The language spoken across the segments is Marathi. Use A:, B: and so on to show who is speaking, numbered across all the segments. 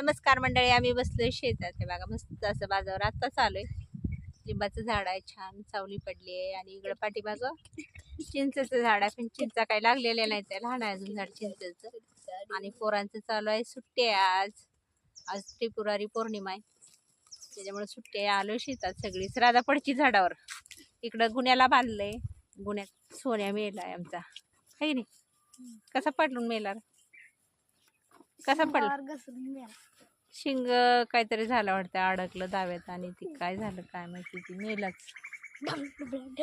A: नमस्कार मंडळी आम्ही बसलोय शेतात. हे बघा मस्त असं बाजावर आत्ताच आलोय लिंबाचं झाड आहे छान सावली पडली आहे आणि इकडं पाठीबाग चिंचेचं झाड आहे. पण चिंचा काही लागलेल्या नाही त्या. लहान आहे अजून झाड चिंचेचं. आणि पोरांचं चालू आहे सुट्टी आहे आज. आज त्रिपुरारी पौर्णिमा आहे. त्याच्यामुळे सुट्टी आहे. शेतात सगळीच. राधा पडची झाडावर. इकडं गुन्ह्याला बांधलंय. गुन्ह्यात सोन्या मेलाय आमचा. आहे नाही? कसा पडलून मेला रे? कसा पडला? शिंग काहीतरी झालं वाटतं अडकलं दाव्यात आणि ती काय झालं काय माहिती ती मेलाच.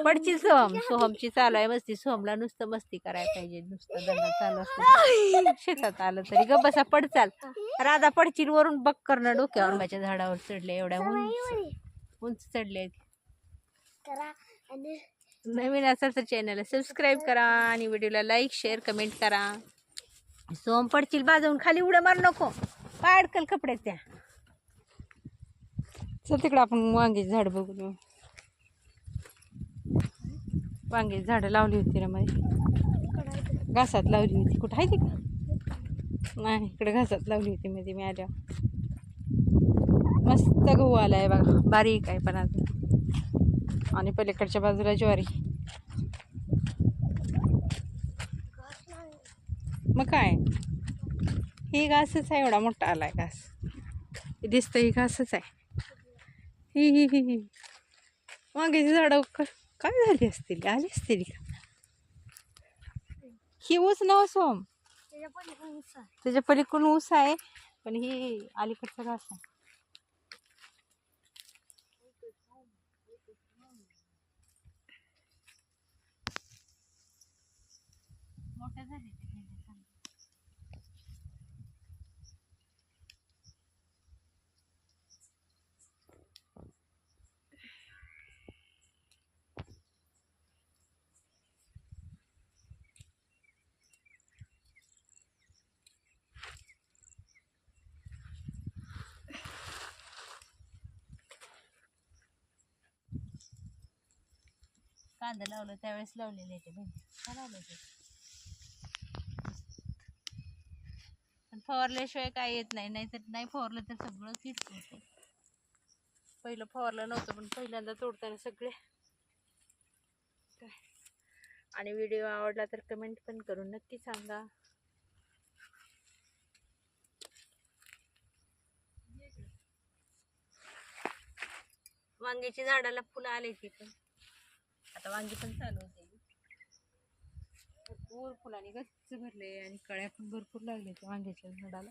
A: पडची सोहम सोहमची चालू आहे मस्ती सोहमला नुसतं मस्ती करायला पाहिजे नुसतं दंगा चालू असतो. शेतात आलं तरी. ग बसा पड चाल. राधा पडचिल वरून बक करणं डोक्यावर. माझ्या झाडावर चढले एवढ्या उंच उंच चढले.
B: करा आणि
A: नवीन असेल तर चॅनलला सबस्क्राईब करा आणि व्हिडिओला लाईक शेअर कमेंट करा. सोम पडशील बाजवून खाली उड्या मार नको. पाय अडकल कपड्यात त्या चल तिकडं आपण वांगीची झाड बघू वांग्याची झाडं लावली होती रे माझी घासात लावली होती. कुठं आहे ती का? नाही इकडे घासात लावली होती मध्ये मी आल्या मस्त गहू आलाय बघा. बारीक आहे पण अजून. आणि पलीकडच्या बाजूला ज्वारी. मग काय? ही घासच आहे एवढा मोठा आलाय घास. हे दिसतं ही घासच आहे. ही ही ही ही. वांग्याची झाडं काय झाली असतील? आली असतील का? ही ऊस नव सोम?
B: त्याच्या आहे.
A: पलीकडून ऊस आहे पण ही अलीकडचा घास आहे. मोठ्या झाले कांदा लावलं त्यावेळेस लावलेले ते भेंड्या छान आले ते? पण फवारल्याशिवाय काय येत नाही नाहीतर नाही फवारलं तर सगळं किट पहिलं फवारलं नव्हतं पण पहिल्यांदा तोडताना सगळे. काय आणि व्हिडिओ आवडला तर कमेंट पण करून नक्की सांगा. वांग्याची झाडाला फुलं आले की पण आता वांगी पण चालू होते. भरपूर फुलांनी गच्च भरले आणि कळ्या पण भरपूर लागले त्या वांग्याच्या झाडाला.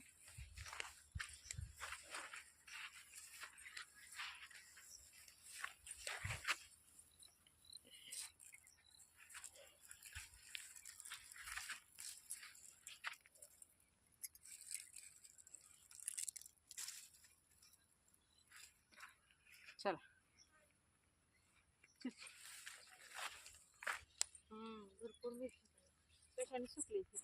A: चला. भरपूर मिरची कशाने सुकली ती